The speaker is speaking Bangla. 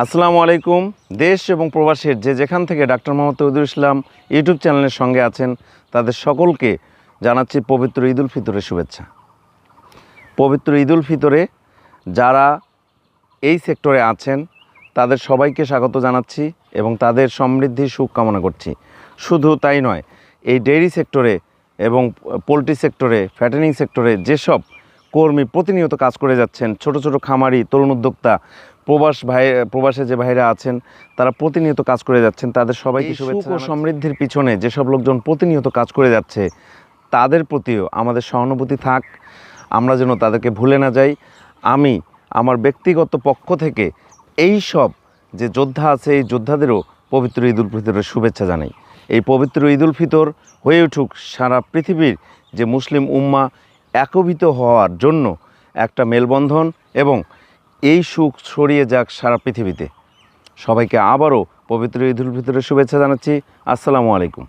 আসসালামু আলাইকুম, দেশ এবং প্রবাসের যে যেখান থেকে ডাক্তার মোহাম্মদ তৌদুল ইসলাম ইউটিউব চ্যানেলের সঙ্গে আছেন, তাদের সকলকে জানাচ্ছি পবিত্র ঈদুল ফিতরের শুভেচ্ছা। পবিত্র ঈদুল ফিতরে যারা এই সেক্টরে আছেন, তাদের সবাইকে স্বাগত জানাচ্ছি এবং তাদের সমৃদ্ধির সুখ কামনা করছি। শুধু তাই নয়, এই ডেইরি সেক্টরে এবং পোলট্রি সেক্টরে, ফ্যাটেনিং সেক্টরে যেসব কর্মী প্রতিনিয়ত কাজ করে যাচ্ছেন। ছোট ছোট খামারি তরুণ উদ্যোক্তা প্রবাস ভাই প্রবাসে যে ভাইরা আছেন তারা প্রতিনিয়ত কাজ করে যাচ্ছেন। তাদের সবাইকে শুভেচ্ছা ও সমৃদ্ধির পিছনে যেসব লোকজন প্রতিনিয়ত কাজ করে যাচ্ছে তাদের প্রতিও আমাদের সহানুভূতি থাক। আমরা যেন তাদেরকে ভুলে না যাই। আমি আমার ব্যক্তিগত পক্ষ থেকে এই সব যে যোদ্ধা আছে এই যোদ্ধাদেরও পবিত্র ঈদুল ফিতরের শুভেচ্ছা জানাই। এই পবিত্র ঈদুল ফিতর হয়ে উঠুক সারা পৃথিবীর যে মুসলিম উম্মা একভূত হওয়ার জন্য একটা মেলবন্ধন এবং এই সুখ ছড়িয়ে যাক সারা পৃথিবীতে। সবাইকে আবারও পবিত্র ঈদুল ফিতরের শুভেচ্ছা জানাচ্ছি। আসসালামু আলাইকুম।